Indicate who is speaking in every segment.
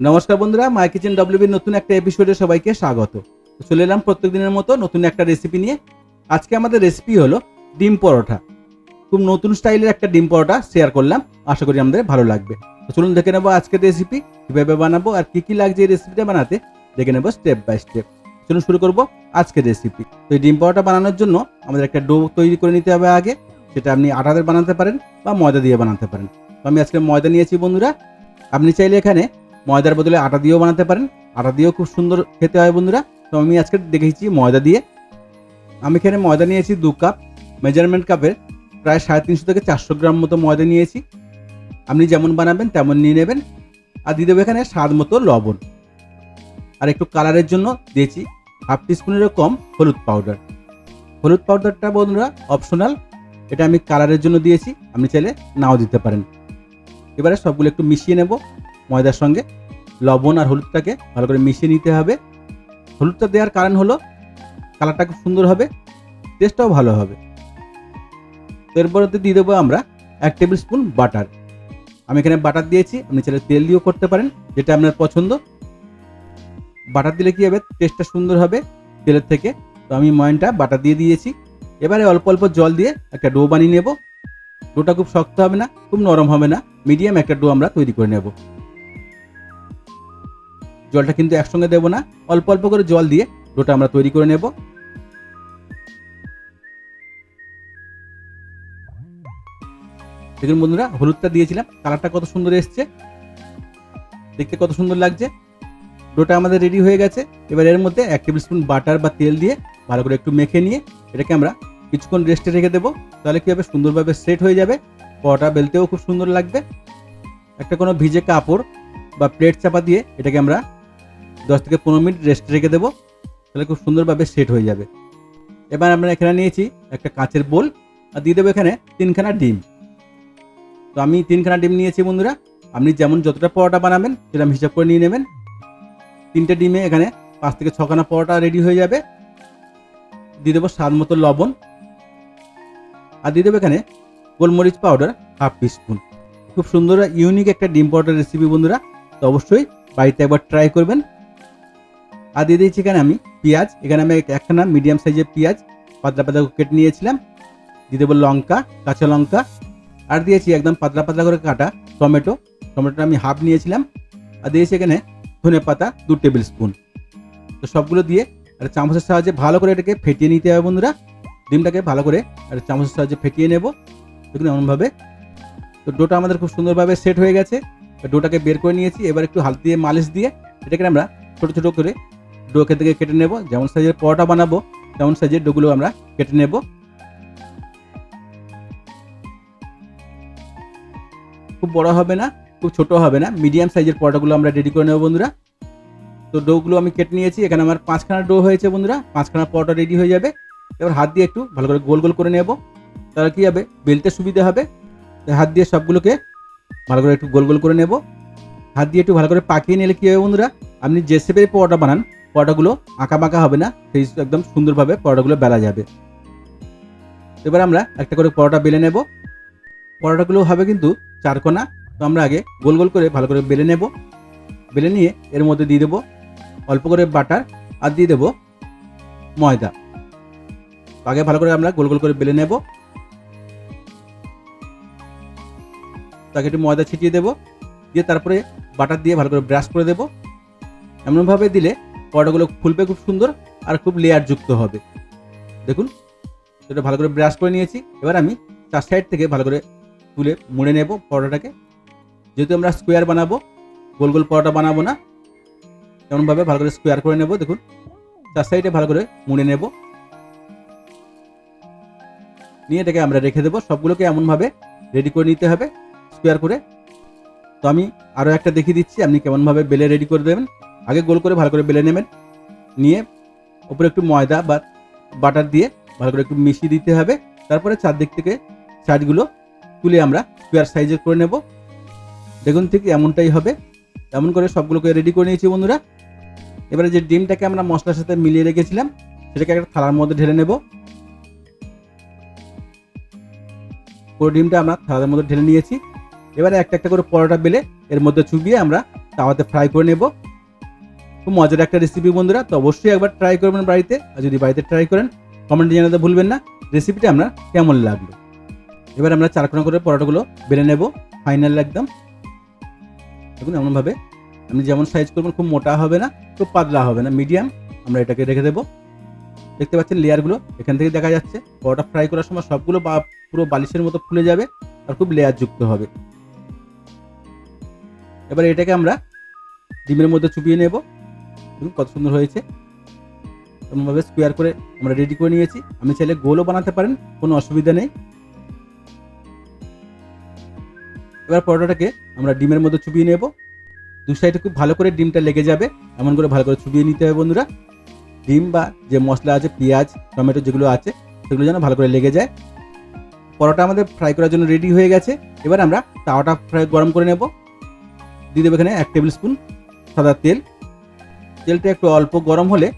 Speaker 1: নমস্কার বন্ধুরা মাই কিচেন ডব্লিউবির নতুন একটা এপিসোডে সবাইকে স্বাগত। চলে এলাম প্রত্যেক দিনের মতো নতুন একটা রেসিপি নিয়ে। আজকে আমাদের রেসিপি হলো ডিম পরোটা। খুব নতুন স্টাইলের একটা ডিম পরোটা শেয়ার করলাম। আশা করি আমাদের ভালো লাগবে। তো চলুন দেখে নেব আজকের রেসিপি কীভাবে বানাবো আর কী কী লাগছে এই রেসিপিটা বানাতে। দেখে নেব স্টেপ বাই স্টেপ চলুন শুরু করব আজকের রেসিপি তো এই ডিম পরোটা বানানোর জন্য আমাদের একটা ডো তৈরি করে নিতে হবে আগে। সেটা আপনি আটাদের বানাতে পারেন বা ময়দা দিয়ে বানাতে পারেন। তো আমি আজকে ময়দা নিয়েছি বন্ধুরা। আপনি চাইলে এখানে ময়দার বদলে আটা দিয়েও বানাতে পারেন। আটা দিয়েও খুব সুন্দর খেতে হয় বন্ধুরা। তো আমি আজকে দেখেছি ময়দা দিয়ে। আমি এখানে ময়দা নিয়েছি দু কাপ মেজারমেন্ট কাপের। প্রায় সাড়ে তিনশো থেকে চারশো গ্রাম মতো ময়দা নিয়েছি। আপনি যেমন বানাবেন তেমন নিয়ে নেবেন। আর দিয়ে দেবো এখানে স্বাদ মতো লবণ। আর একটু কালারের জন্য দিয়েছি হাফ টিস্পুনেরও কম হলুদ পাউডার। হলুদ পাউডারটা বন্ধুরা অপশনাল এটা আমি কালারের জন্য দিয়েছি। আপনি চাইলে নাও দিতে পারেন। এবারে সবগুলো একটু মিশিয়ে নেব ময়দার সঙ্গে। লবণ আর হলুদটাকে ভালো করে মিশিয়ে নিতে হবে। হলুদটা দেওয়ার কারণ হলো কালারটা খুব সুন্দর হবে টেস্টটাও ভালো হবে। এরপরেতে দিয়ে দেবো আমরা এক টেবিল স্পুন বাটার আমি এখানে বাটার দিয়েছি, আপনি চাইলে তেল দিয়েও করতে পারেন, যেটা আপনার পছন্দ। বাটার দিলে কী হবে? টেস্টটা সুন্দর হবে তেলের থেকে। তো আমি ময়নটা বাটার দিয়ে দিয়েছি। এবারে অল্প অল্প জল দিয়ে একটা ডো বানিয়ে নেব। ডোটা খুব শক্ত হবে না, খুব নরম হবে না। মিডিয়াম একটা ডো আমরা তৈরি করে নেব। জলটা কিন্তু একসঙ্গে দেবো না। অল্প অল্প করে জল দিয়ে ডোটা আমরা তৈরি করে নেব। দেখুন বন্ধুরা, হলুদটা দিয়েছিলাম, কালারটা কত সুন্দর এসছে। দেখতে কত সুন্দর লাগছে। ডোটা আমাদের রেডি হয়ে গেছে। এবার এর মধ্যে এক টেবিল স্পুন বাটার বা তেল দিয়ে ভালো করে একটু মেখে নিয়ে এটাকে আমরা কিছুক্ষণ রেস্টে রেখে দেবো। তাহলে কী হবে? সুন্দরভাবে সেট হয়ে যাবে। পরোটা বেলতেও খুব সুন্দর লাগবে। একটা কোনো ভিজে কাপড় বা প্লেট চাপা দিয়ে এটাকে আমরা দশ থেকে পনেরো মিনিট রেস্ট রেখে দেবো, তাহলে খুব সুন্দরভাবে সেট হয়ে যাবে। এবার আমরা এখানে নিয়েছি একটা কাঁচের বোল আর দিয়ে দেবো এখানে তিনখানা ডিম। তো আমি তিনখানা ডিম নিয়েছি বন্ধুরা, আপনি যেমন যতটা পরোটা বানাবেন, সেরকম হিসাব করে নিয়ে নেবেন। তিনটে ডিমে এখানে পাঁচ থেকে ছখানা পরোটা রেডি হয়ে যাবে। দিয়ে দেবো স্বাদ মতো লবণ। আর দিয়ে দেবো এখানে গোলমরিচ পাউডার হাফ স্পুন খুব সুন্দর ইউনিক একটা ডিম পরোটার রেসিপি বন্ধুরা, তো অবশ্যই বাড়িতে একবার ট্রাই করবেন। আর দিয়ে দিয়েছি এখানে আমি পেঁয়াজ। এখানে আমি একখানা মিডিয়াম সাইজের পেঁয়াজ, পাতলা পাতলা কেটে নিয়েছিলাম। দিয়ে দেবো লঙ্কা, কাঁচা লঙ্কা। আর দিয়েছি একদম পাতলা পাতলা করে কাটা টমেটো। টমেটোটা আমি হাফ নিয়েছিলাম। আর দিয়েছি এখানে ধনে পাতা দু টেবিল স্পুন তো সবগুলো দিয়ে আর চামচের সাহায্যে ভালো করে এটাকে ফেটিয়ে নিতে হবে বন্ধুরা। ডিমটাকে ভালো করে আর চামচের সাহায্যে ফেটিয়ে নেব। দেখুন এমনভাবে। তো ডোটা আমাদের খুব সুন্দরভাবে সেট হয়ে গেছে। ডোটাকে বের করে নিয়েছি। এবার একটু হাত দিয়ে মালিশ দিয়ে এটাকে আমরা ছোটো ছোটো করে ডো থেকে কেটে নেব, যেমন সাইজের পরোটা বানাবো, তেমন সাইজের ডোগুলো আমরা কেটে নেব। খুব বড় হবে না, খুব ছোট হবে না মিডিয়াম সাইজের পরোটাগুলো আমরা রেডি করে নেব বন্ধুরা। তো ডোগুলো আমি কেটে নিয়েছি, এখানে আমার পাঁচখানা ডো হয়েছে বন্ধুরা, পাঁচখানা পরোটা রেডি হয়ে যাবে। এবার হাত দিয়ে একটু ভালো করে গোল গোল করে নেব, তাহলে কী হবে? বেলতে সুবিধা হবে। হাত দিয়ে সবগুলোকে ভালো করে একটু গোল গোল করে নেব। হাত দিয়ে একটু ভালো করে পাকিয়ে নিলে কী হবে বন্ধুরা? আপনি যে শেপের পরোটা বানান পরোটাগুলো আঁকা বাঁকা হবে না, সেই একদম সুন্দরভাবে পরোটাগুলো বেলা যাবে। এবার আমরা একটা করে পরোটা বেলে নেব। পরোটাগুলো হবে কিন্তু চারকোনা, তো আমরা আগে গোল গোল করে ভালো করে বেলে নেব। বেলে নিয়ে এর মধ্যে দিয়ে দেবো অল্প করে বাটার আর দিয়ে দেবো ময়দা। আগে ভালো করে আমরা গোল গোল করে বেলে নেব। তাকে একটু ময়দা ছিটিয়ে দেবো। দিয়ে তারপরে বাটার দিয়ে ভালো করে ব্রাশ করে দেবো। এমনভাবে দিলে পরোটাগুলো ফুলবে খুব সুন্দর আর খুব লেয়ার যুক্ত হবে। দেখুন, এটা ভালো করে ব্রাশ করে নিয়েছি। এবার আমি চার সাইড থেকে ভালো করে তুলে মুড়ে নেব পরোটাটাকে। যেহেতু আমরা স্কোয়ার বানাবো, গোল গোল পরোটা বানাবো না, তেমনভাবে ভালো করে স্কোয়ার করে নেব। দেখুন, চার সাইডে ভালো করে মুড়ে নেব। নিয়ে এটাকে আমরা রেখে দেবো। সবগুলোকে এমনভাবে রেডি করে নিতে হবে স্কোয়ার করে। তো আমি আরও একটা দেখিয়ে দিচ্ছি, আপনি কেমনভাবে বেলে রেডি করে দেবেন। আগে গোল করে ভালো করে বেলে নেবেন। নিয়ে ওপরে একটু ময়দা বা বাটার দিয়ে ভালো করে একটু মিশিয়ে দিতে হবে। তারপরে চারদিক থেকে চাটগুলো তুলে আমরা স্কোয়ার সাইজের করে নেব। দেখুন ঠিক এমনটাই হবে। এমন করে সবগুলোকে রেডি করে নিয়েছি বন্ধুরা। এবারে যে ডিমটাকে আমরা মশলার সাথে মিলিয়ে রেখেছিলাম, সেটাকে একটা থালার মধ্যে ঢেলে নেব। পুরো ডিমটা আমরা থালার মধ্যে ঢেলে নিয়েছি। এবারে একটা একটা করে পরোটা বেলে এর মধ্যে চুবিয়ে আমরা তাওয়াতে ফ্রাই করে নেব। খুব মজার একটা রেসিপি বন্ধুরা, তো অবশ্যই একবার ট্রাই করবেন বাড়িতে। আর যদি বাড়িতে ট্রাই করেন কমেন্টে জানাতে ভুলবেন না। রেসিপিটা আপনার কেমন লাগল? এবার আমরা চারকোনা করে পরোটাগুলো বেড়ে নেব ফাইনাল একদম। দেখুন, এমনভাবে আপনি যেমন সাইজ করবেন খুব মোটা হবে না, খুব পাতলা হবে না মিডিয়াম আমরা এটাকে রেখে দেবো। দেখতে পাচ্ছেন লেয়ারগুলো এখান থেকে দেখা যাচ্ছে। পরোটা ফ্রাই করার সময় সবগুলো বা পুরো বালিশের মতো ফুলে যাবে আর খুব লেয়ার যুক্ত হবে। এবার এটাকে আমরা ডিমের মধ্যে চুপিয়ে নেব। দেখুন কত সুন্দর হয়েছে। এমনভাবে স্কোয়ার করে আমরা রেডি করে নিয়েছি। আমি চাইলে গোলও বানাতে পারেন, কোনো অসুবিধা নেই। এবার পরোটাটাকে আমরা ডিমের মধ্যে চুপিয়ে নেব। দু সাইডে খুব ভালো করে ডিমটা লেগে যাবে, এমন করে ভালো করে চুপিয়ে নিতে হবে বন্ধুরা। ডিম বা যে মশলা আছে, পেঁয়াজ, টমেটো যেগুলো আছে, সেগুলো যেন ভালো করে লেগে যায়। পরোটা আমাদের ফ্রাই করার জন্য রেডি হয়ে গেছে। এবার আমরা তাওয়াটা ফ্রাই গরম করে নেব। দিয়ে দেবো এখানে এক টেবিল স্পুন সাদা তেল। তেলটা একটু অল্প গরম হলে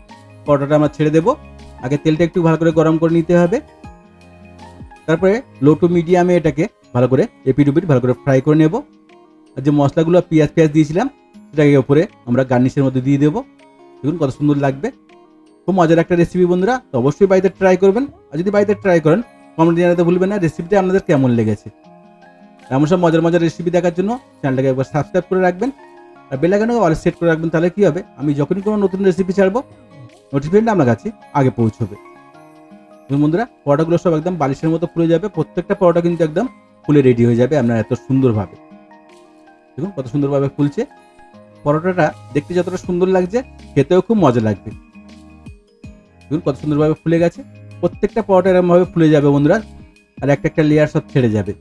Speaker 1: পরোটাটা আমরা ছেড়ে দেবো। আগে তেলটা একটু ভালো করে গরম করে নিতে হবে। তারপরে লো টু মিডিয়ামে এটাকে ভালো করে এপিডুপিট ভালো করে ফ্রাই করে নেব। আর যে মশলাগুলো পেঁয়াজ পেঁয়াজ দিয়েছিলাম, সেটাকে ওপরে আমরা গার্নিশের মধ্যে দিয়ে দেবো। দেখুন কত সুন্দর লাগবে। খুব মজার একটা রেসিপি বন্ধুরা, তো অবশ্যই বাড়িতে ট্রাই করবেন। আর যদি বাড়িতে ট্রাই করেন কমেন্টে জানাতে ভুলবেন না রেসিপিটা আপনাদের কেমন লেগেছে। এমন সব মজার মজার রেসিপি দেখার জন্য চ্যানেলটাকে একবার সাবস্ক্রাইব করে রাখবেন। বেলাগানোকে অল সেট করে রাখবেন, তাহলে কি হবে? আমি যখনই কোনো নতুন রেসিপি ছাড়বো নোটিফিকেশনটা আপনার কাছে আগে পৌঁছবে। বন্ধুরা, পরোটাগুলো সব একদম বালিশের মতো ফুলে যাবে, প্রত্যেকটা পরোটা কিন্তু একদম ফুলে রেডি হয়ে যাবে আপনার এত সুন্দরভাবে। দেখুন কত সুন্দরভাবে ফুলছে। পরোটাটা দেখতে যতটা সুন্দর লাগছে, খেতেও খুব মজা লাগবে। দেখুন কত সুন্দরভাবে ফুলে গেছে। প্রত্যেকটা পরোটা এরকমভাবে ফুলে যাবে বন্ধুরা, আর একটা একটা লেয়ার সব ছেড়ে যাবে।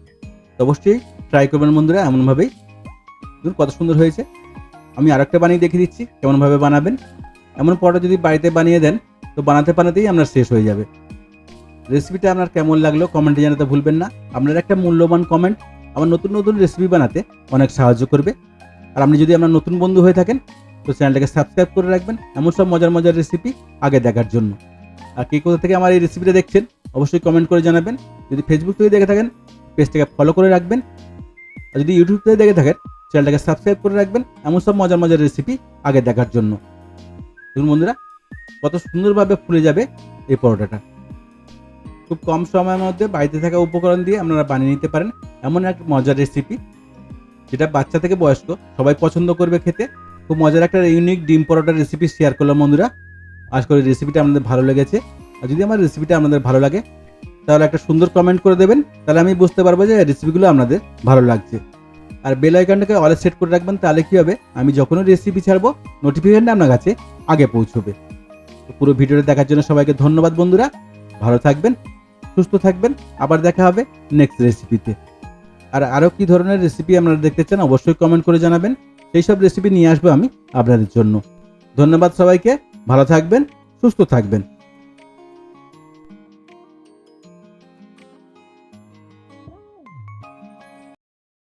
Speaker 1: অবশ্যই ট্রাই করবেন বন্ধুরা, এমনভাবেই। দেখুন কত সুন্দর হয়েছে। আমি আরেকটা বানিয়ে দেখিয়ে দিচ্ছি, কেমনভাবে বানাবেন। এমন পরোটা যদি বাড়িতে বানিয়ে দেন, তো বানাতে বানাতেই আপনার শেষ হয়ে যাবে। রেসিপিটা আপনার কেমন লাগল কমেন্টে জানাতে ভুলবেন না। আপনার একটা মূল্যবান কমেন্ট আমার নতুন নতুন রেসিপি বানাতে অনেক সাহায্য করবে। আর আপনি যদি আপনার নতুন বন্ধু হয়ে থাকেন, তো চ্যানেলটাকে সাবস্ক্রাইব করে রাখবেন। এমন সব মজার মজার রেসিপি আগে দেখার জন্য। আর কে কোথা থেকে আমার এই রেসিপিটা দেখছেন, অবশ্যই কমেন্ট করে জানাবেন। যদি ফেসবুক থেকে দেখে থাকেন, পেজটাকে ফলো করে রাখবেন। আর যদি ইউটিউব থেকে দেখে থাকেন চ্যানেলটাকে সাবস্ক্রাইব করে রাখবেন। এমন সব মজার মজার রেসিপি আগে দেখার জন্য। দেখুন বন্ধুরা, কত সুন্দরভাবে ফুলে যাবে এই পরোটাটা। খুব কম সময়ের মধ্যে বাড়িতে থাকা উপকরণ দিয়ে আপনারা বানিয়ে নিতে পারেন এমন এক মজার রেসিপি যেটা বাচ্চা থেকে বয়স্ক সবাই পছন্দ করবে খেতে। খুব মজার একটা ইউনিক ডিম পরোটার রেসিপি শেয়ার করলাম বন্ধুরা। আশা করি রেসিপিটা আপনাদের ভালো লেগেছে। আর যদি আমার রেসিপিটা আপনাদের ভালো লাগে, তাহলে একটা সুন্দর কমেন্ট করে দেবেন। তাহলে আমি বুঝতে পারব যে রেসিপিগুলো আপনাদের ভালো লাগছে। আর বেল আইকনটাকে অলে সেট করে রাখবেন, তাহলে কি হবে? আমি যখনই রেসিপি ছাড়বো নোটিফিকেশনটা আপনার কাছে আগে পৌঁছবে। তো পুরো ভিডিওটা দেখার জন্য সবাইকে ধন্যবাদ বন্ধুরা। ভালো থাকবেন, সুস্থ থাকবেন। আবার দেখা হবে নেক্সট রেসিপিতে আর আরও কি ধরনের রেসিপি আপনারা দেখতে চান, অবশ্যই কমেন্ট করে জানাবেন। সেই সব রেসিপি নিয়ে আসব আমি আপনাদের জন্য। ধন্যবাদ সবাইকে, ভালো থাকবেন, সুস্থ থাকবেন।